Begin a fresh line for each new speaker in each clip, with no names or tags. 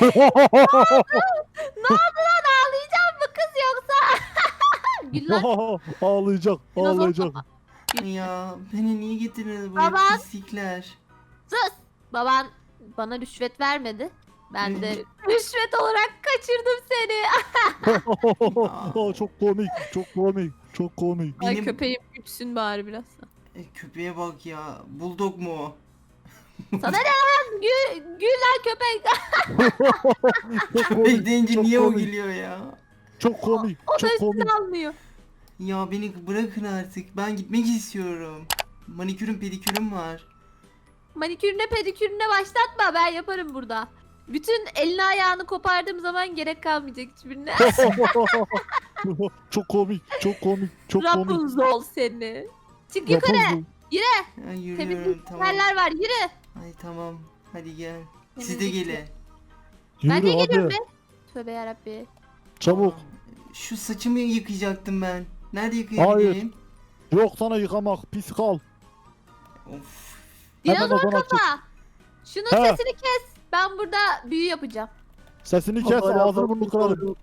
Ne oldu lan ağlayacak mı kız yoksa? Gül lan.
ağlayacak,
Dinozor
ağlayacak.
kafa.
Ya beni niye getirdiniz buraya
Baba.
pislikler?
Sus. Baban bana rüşvet vermedi. Ben de rüşvet olarak kaçırdım seni.
çok komik, çok komik, çok komik.
Ay
Benim-
köpeğim güçsün bari biraz.
E, köpeğe bak ya. Bulldog mu o?
Sana ne lan? Gül, gül lan köpek.
Çok
Köpek deyince
çok
niye o
komik,
gülüyor ya?
Çok komik,
O da
çok komik.
üstüne almıyor.
Ya beni bırakın artık. Ben gitmek istiyorum. Manikürüm pedikürüm var.
Manikürüne pedikürüne başlatma ben yaparım burada. Bütün elini ayağını kopardığım zaman gerek kalmayacak hiçbirine.
çok komik, çok komik, çok komik.
Rapunzel seni. Çık yukarı.
Rapunzel.
Ya yürüyorum
Temizlik
tamam.
yerler var yürü.
Ay tamam. Hadi gel. Siz de gelin.
ben de
Yürü
geliyorum
hadi,
be. Tövbe yarabbi.
çabuk.
Şu saçımı yıkayacaktım ben. Nerede yıkayabilirim?
Yok sana yıkamak, pis kal.
Of.
Hemen
Dinozor
odana
kafa. Şunun
He.
sesini kes. Ben burada büyü yapacağım.
Sesini kes, ağzını burnunu kırarım.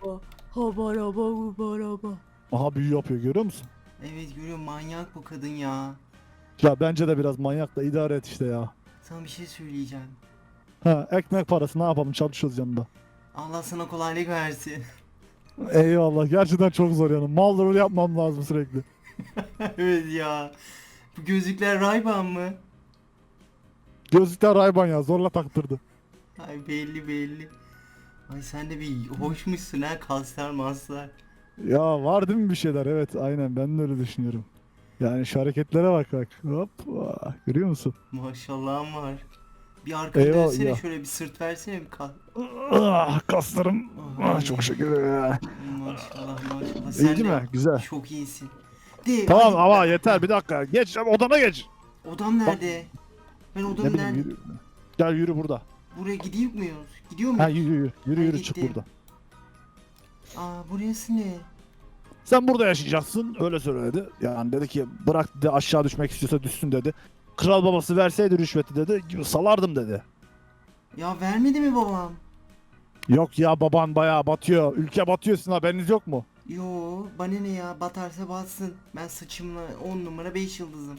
Habaraba hubaraba.
Aha büyü yapıyor, görüyor musun?
Evet görüyorum manyak bu kadın ya.
Ya bence de biraz manyak da idare et işte ya.
Sana bir şey söyleyeceğim.
Ha, ekmek parası ne yapalım çalışıyoruz yanında.
Allah sana kolaylık versin.
Eyvallah gerçekten çok zor yani. Mal rol yapmam lazım sürekli.
evet ya. Bu gözlükler Ray-Ban mı?
Gözlükler Rayban ya zorla taktırdı.
Ay belli belli. Ay sen de bir hoşmuşsun ha kaslar maslar.
Ya var değil mi bir şeyler? Evet aynen ben de öyle düşünüyorum. Yani şu hareketlere bak bak. Hop. ah, Görüyor musun?
Maşallahım var. Bir arkaya
Eyvah,
dönsene
ya.
şöyle bir sırt versene bir kas.
Ah, kaslarım.
Ay.
Ah, çok şükür.
Maşallah maşallah.
İyi
Sen
değil
de
mi? Güzel.
Çok iyisin. De,
Tamam
hadi-
ama yeter bir dakika. Geç odana geç.
Odam nerede? Ben odam
Ne bileyim
nerede?
yürü. Gel yürü burada.
Buraya gidiyor muyuz? Gidiyor
Ha
muyuz?
yürü yürü. Yürü
Ha,
yürü çık
gittim.
burada.
Aa burası ne?
Sen burada yaşayacaksın. Öyle söyledi. Yani dedi ki bırak dedi aşağı düşmek istiyorsa düşsün dedi. Kral babası verseydi rüşveti dedi. Salardım dedi.
Ya vermedi mi babam?
Yok ya baban bayağı batıyor. Ülke batıyor sizin haberiniz yok mu?
Yo bana ne ya batarsa batsın. Ben saçımla 10 numara 5 yıldızım.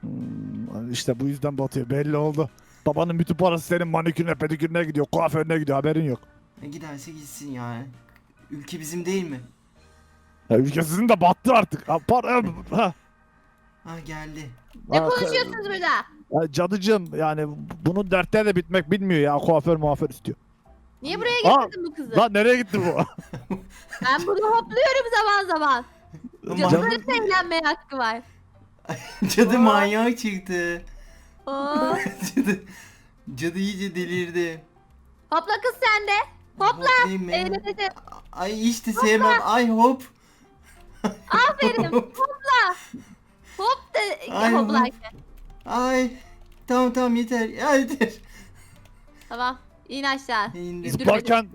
Hmm, işte bu yüzden batıyor. Belli oldu. Babanın bütün parası senin manikürüne pedikürüne gidiyor. Kuaförüne gidiyor haberin yok.
E, giderse gitsin yani. Ülke bizim değil mi?
Ya ülke sizin de battı artık. Ha, para, ha.
Ha geldi.
Ne
Ha,
konuşuyorsunuz burada?
Ya cadıcım yani bunun dertleri de bitmek bilmiyor ya. Kuaför muaför istiyor.
Niye buraya
Aa,
getirdin bu kızı?
Lan nereye gitti bu?
Ben bunu hopluyorum zaman zaman.
Ama
Cadıların da evlenmeye hakkı var.
cadı manyak çıktı.
Oo.
cadı, cadı iyice delirdi.
Hopla kız sen de. Hopla.
Hoplayayım?
Eğleneceğiz.
Ay işte sevmem. Ay hop.
Aferin. Hopla. Hop de
Ay,
hoplarken.
Ay. Tamam tamam yeter. Ya yeter.
Tamam. İn aşağı.
İndim.
Zıpla-
zıplarken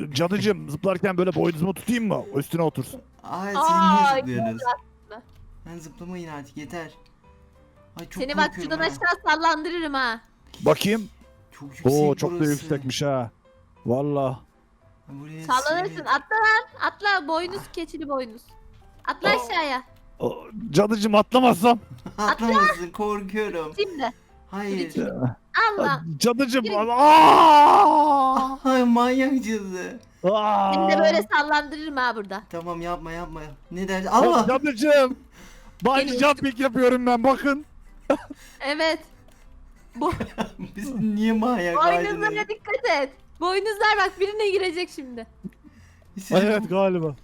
e, cadıcım zıplarken böyle boynuzumu tutayım mı? Üstüne otursun.
Ay
Aa,
siz niye zıplıyorsunuz? Ben zıplamayın artık yeter. Ay çok
Seni bak
korkuyorum
şuradan
ha.
aşağı sallandırırım ha.
Bakayım.
Çok yüksek
Oo çok da
burası.
yüksekmiş ha. Valla.
Buraya
Sallanırsın. Atla lan. Atla. Boynuz keçili boynuz. Atla
Aa.
aşağıya.
O, Cadıcım atlamazsam.
Atlamasın korkuyorum.
Şimdi.
Hayır.
Allah.
Cadıcım.
Yürü.
Aa!
Ay manyak cadı.
Aa!
De böyle sallandırırım ha burada.
Tamam yapma yapma. Ne derdi?
Allah. Cadıcım. Bungee jumping yapıyorum ben bakın.
Evet. Bu
Biz niye manyak aydınız?
boynuzlara dikkat et. Boynuzlar bak birine girecek şimdi.
Siz-
Evet galiba.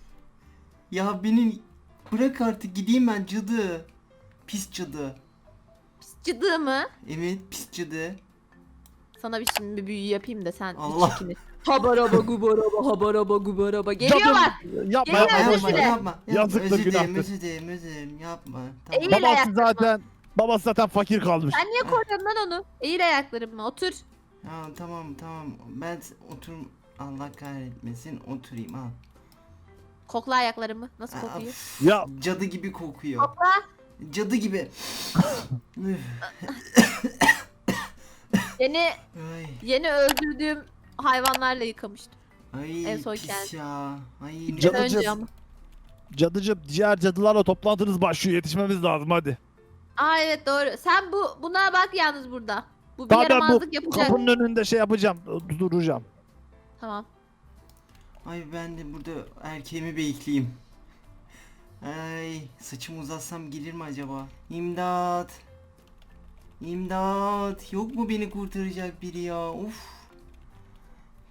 Ya beni bırak artık gideyim ben cadı. Pis cadı.
Pis cıdığı mı?
Evet pis cadı.
Sana bir şimdi bir büyü yapayım da sen
Allah.
Allah. Habaraba gubaraba habaraba gubaraba. Geliyorlar.
Yapma
Geliyor,
yapma.
özür
yapma,
dile.
yapma, yapma.
Yazık da
özür dilerim,
günahtır.
özür dilerim, özür dilerim. Yapma. Tamam.
Eğil
Babası zaten babası zaten fakir kalmış.
Sen niye koruyorsun lan onu? Eğil ayaklarımla otur.
Ya, tamam tamam. Ben otur Allah kahretmesin oturayım al.
Kokla ayaklarımı. Nasıl kokuyor?
Ya
Cadı gibi kokuyor.
Kokla.
Cadı gibi.
Yeni
ay,
yeni öldürdüğüm hayvanlarla yıkamıştım.
ay
En son
pis ya. Ay,
Cadı-
Cadı önce ama.
Cadıcım diğer cadılarla toplantınız başlıyor. Yetişmemiz lazım hadi.
Aa evet doğru. Sen bu buna bak yalnız burada. Bu bir
ben bu
yaramazlık yapacak.
kapının önünde şey yapacağım. Duracağım.
Tamam.
Ay ben de burada erkeğimi bekleyeyim. Ay saçımı uzatsam gelir mi acaba? İmdat. İmdat. Yok mu beni kurtaracak biri ya? Uf.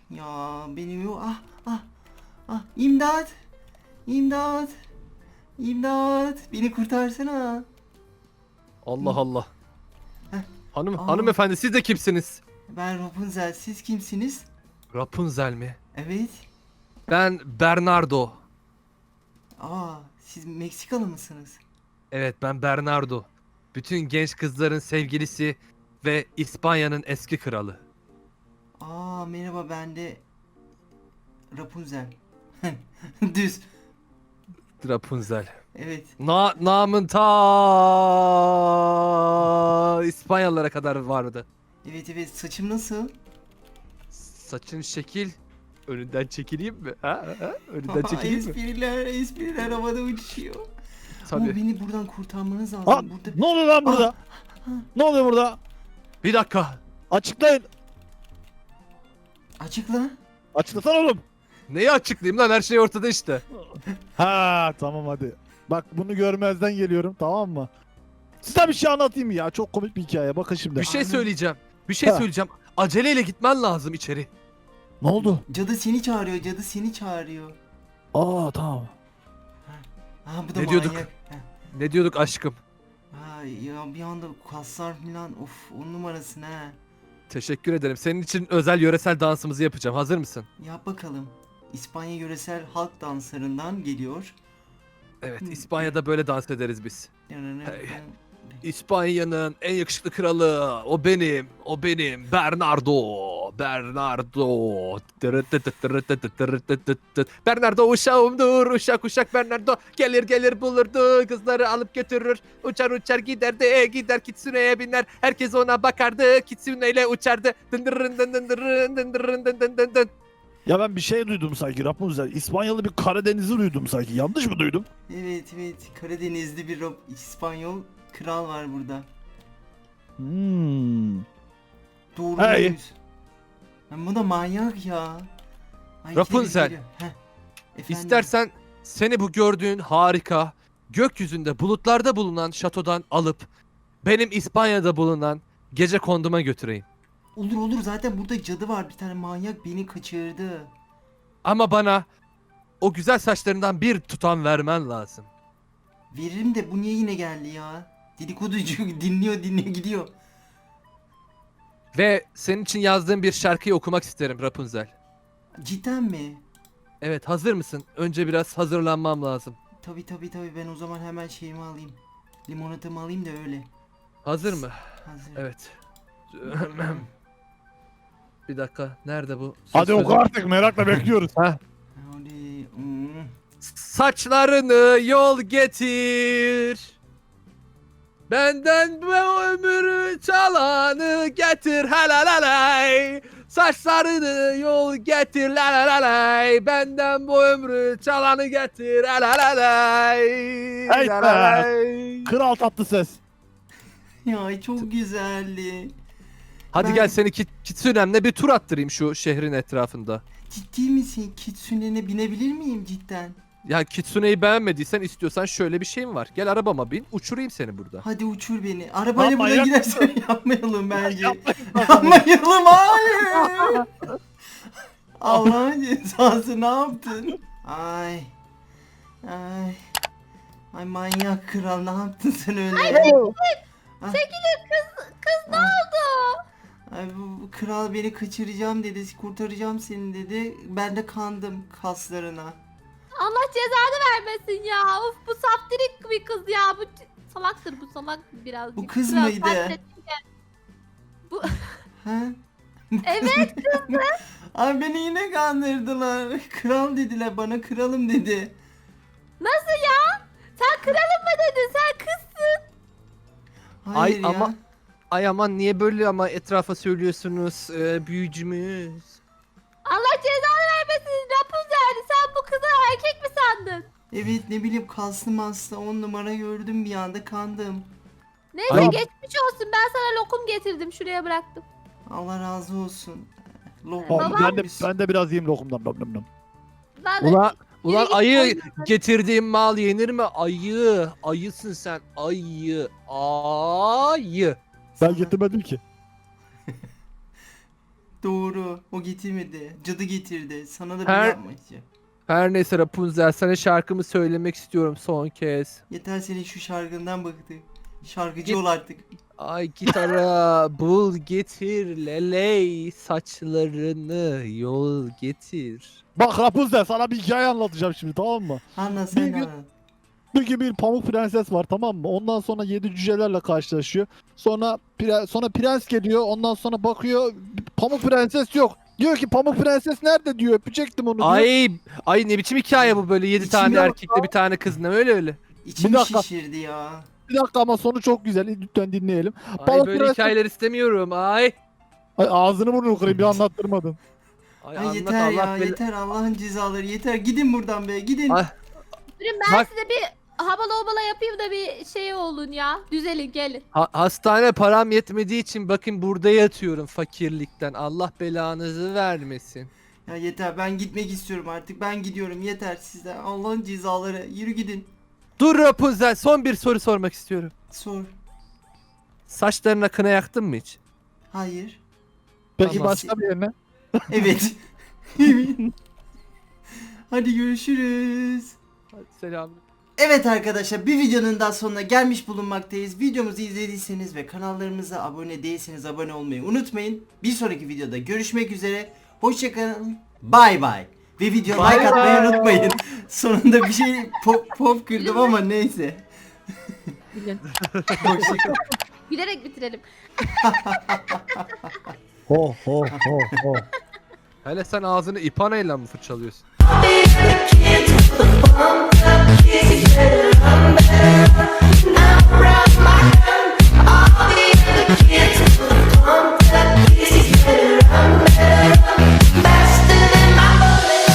Ya benim yok. Ah ah. Ah imdat. İmdat. İmdat. Beni kurtarsana.
Allah Allah.
Heh.
Hanım
Aa.
hanımefendi siz de kimsiniz?
Ben Rapunzel. Siz kimsiniz?
Rapunzel mi?
Evet.
Ben Bernardo.
Aa siz Meksikalı mısınız?
Evet ben Bernardo. Bütün genç kızların sevgilisi ve İspanya'nın eski kralı.
Aa merhaba ben de Rapunzel. Düz.
Rapunzel.
Evet.
Na namın ta İspanyalılara kadar vardı.
Evet evet saçım nasıl?
Saçın şekil önünden çekileyim mi? Ha? ha? Önünden çekileyim mi?
espriler espriler havada uçuyor. Ama
Tabii.
beni buradan kurtarmanız lazım.
Aa,
Burada
ne oluyor lan burada? Ne oluyor burada?
Bir dakika.
Açıklayın.
açıkla.
Açıklasana oğlum.
Neyi açıklayayım lan her şey ortada işte.
Ha tamam hadi. Bak bunu görmezden geliyorum tamam mı? Size bir şey anlatayım ya. Çok komik bir hikaye. Bakın şimdi.
Bir şey söyleyeceğim. Bir şey
Ha.
söyleyeceğim. Aceleyle gitmen lazım içeri.
Ne oldu?
Cadı seni çağırıyor. Cadı seni çağırıyor.
Aa tamam.
Aa bu da
Ne diyorduk?
manyak. Heh.
Ne diyorduk aşkım?
Ay ya bir anda kaslar falan of on numarasın ha.
Teşekkür ederim. Senin için özel yöresel dansımızı yapacağım. Hazır mısın?
Yap bakalım. İspanya yöresel halk danslarından geliyor.
Evet. İspanya'da böyle dans ederiz biz.
Hey.
İspanya'nın en yakışıklı kralı. O benim. O benim. Bernardo. Bernardo. Bernardo uşağımdır. Uşak uşak Bernardo. Gelir gelir bulurdu. Kızları alıp götürür. Uçar uçar giderdi. Gider kitsuneye biner. Herkes ona bakardı. Kitsuneyle uçardı. Dındırın dın dındırın dındırın dın.
Ya ben bir şey duydum sanki Rapunzel. İspanyalı bir Karadeniz'i duydum sanki. Yanlış mı duydum?
Evet evet Karadenizli bir Rob- İspanyol kral var burada.
Hmm.
Doğru
Hey.
Lan bu da manyak ya. Ay,
Rapunzel.
geliyor, geliyor. Heh. Efendim?
İstersen seni bu gördüğün harika, gökyüzünde bulutlarda bulunan şatodan alıp benim İspanya'da bulunan gece konduma götüreyim.
Olur olur zaten burada cadı var bir tane manyak beni kaçırdı.
Ama bana o güzel saçlarından bir tutam vermen lazım.
Veririm de bu niye yine geldi ya? Dedikoducu dinliyor dinliyor gidiyor.
Ve senin için yazdığım bir şarkıyı okumak isterim Rapunzel.
Cidden mi?
Evet hazır mısın? Önce biraz hazırlanmam lazım.
Tabi tabi tabi ben o zaman hemen şeyimi alayım. Limonatamı alayım da öyle.
Hazır mı?
Hazır.
Evet. bir dakika. Nerede bu? Söz
Hadi oku artık merakla bekliyoruz.
Hadi. Hmm.
Saçlarını yol getir. Benden bu ömrü çalanı getir halalalay. Saçlarını yol getir la la la lay. Benden bu ömrü çalanı getir halalalay.
Hey be. Kral tatlı ses.
Ya çok güzeldi.
Hadi
Ben-
gel seni kit Kitsune'mle bir tur attırayım şu şehrin etrafında.
Ciddi misin? Kitsune'ne binebilir miyim cidden?
Ya Kitsune'yi beğenmediysen istiyorsan şöyle bir şeyim var. Gel arabama bin uçurayım seni burada.
Hadi uçur beni. Arabayla
Yapma,
buradan gidersen yapmayalım bence. Yapmayalım hayır. Allah'ın cezası ne yaptın? Ay. Ay. Ay manyak kral ne yaptın sen öyle? Ay,
Çekilin kız. Kız ne oldu?
Ay bu, bu kral beni kaçıracağım dedi, kurtaracağım seni dedi. Ben de kandım kaslarına.
Allah cezanı vermesin ya. Of bu saftirik bir kız ya. Bu c- salaktır bu salak birazcık.
Bu kız
Biraz
mıydı?
sert-
Ha?
Evet
Ay beni yine kandırdılar. Kral dediler bana kralım dedi.
nasıl ya? Sen kralım mı dedin? Sen kızsın.
Hayır
Ay,
ya.
ama- Ay aman niye böyle ama etrafa söylüyorsunuz e, büyücümüz?
Allah cezanı kızı erkek mi sandın?
Evet ne bileyim kaslı maslı on numara gördüm bir anda kandım.
Neyse
Ay.
geçmiş olsun. Ben sana lokum getirdim. Şuraya bıraktım.
Allah razı olsun. Lo
Tamam,
Baba.
ben de ben de biraz yiyeyim lokumdan. Nom nom
Ulan, ulan
git,
ayı
oyna.
getirdiğim mal yenir mi? Ayı. Ayısın sen. Ayı. Ayı.
Ben getirmedim ki.
Doğru. O getirmedi. Cadı getirdi. Sana da bir
Her-
yapmayacağım.
Her neyse Rapunzel sana şarkımı söylemek istiyorum son kez.
Yeter senin şu şarkından bıktı. Şarkıcı
Git.
ol artık.
Ay gitara bul getir leley saçlarını yol getir.
Bak Rapunzel sana bir hikaye anlatacağım şimdi tamam mı?
Anla sen
Bir gün-
anlat.
Bir gün bir pamuk prenses var tamam mı? Ondan sonra yedi cücelerle karşılaşıyor. Sonra pre- sonra prens geliyor. Ondan sonra bakıyor pamuk prenses yok. Diyor ki pamuk prenses nerede diyor. Öpecektim onu diyor.
Ay ay ne biçim hikaye bu böyle yedi
İçime
tane erkekle bir tane kız ne öyle öyle.
İçim
dakika.
şişirdi ya.
Bir dakika ama sonu çok güzel. Lütfen dinleyelim.
Ay
Pamuk
böyle
prenses-
hikayeler istemiyorum ay.
Ay ağzını burnunu kırayım bir anlattırmadın.
Ay,
Ay
anlat
yeter
Allah
ya
bela-
yeter Allah'ın cezaları yeter. Gidin buradan be gidin.
Ay.
Durun ben
Bak-
size bir habala obala yapayım da bir şey olun ya. Düzelin gelin.
Ha- hastane param yetmediği için bakın burada yatıyorum fakirlikten. Allah belanızı vermesin.
Ya yeter ben gitmek istiyorum artık. Ben gidiyorum yeter sizden. Allah'ın cezaları. Yürü gidin.
Dur Rapunzel son bir soru sormak istiyorum.
Sor.
Saçlarına kına yaktın mı hiç?
Hayır.
Peki
Tamam.
başka bir yerine?
Evet. Hadi görüşürüz.
Hadi selam.
Evet arkadaşlar bir videonun daha sonuna gelmiş bulunmaktayız. Videomuzu izlediyseniz ve kanallarımıza abone değilseniz abone olmayı unutmayın. Bir sonraki videoda görüşmek üzere. Hoşçakalın. Bay bay. Ve video
Bay
like atmayı
bay.
unutmayın. Sonunda bir şey pop, pop kırdım ama neyse.
Bilerek bitirelim.
Ho ho ho ho.
Hele sen ağzını ipanayla mı fırçalıyorsun?
Keep it on,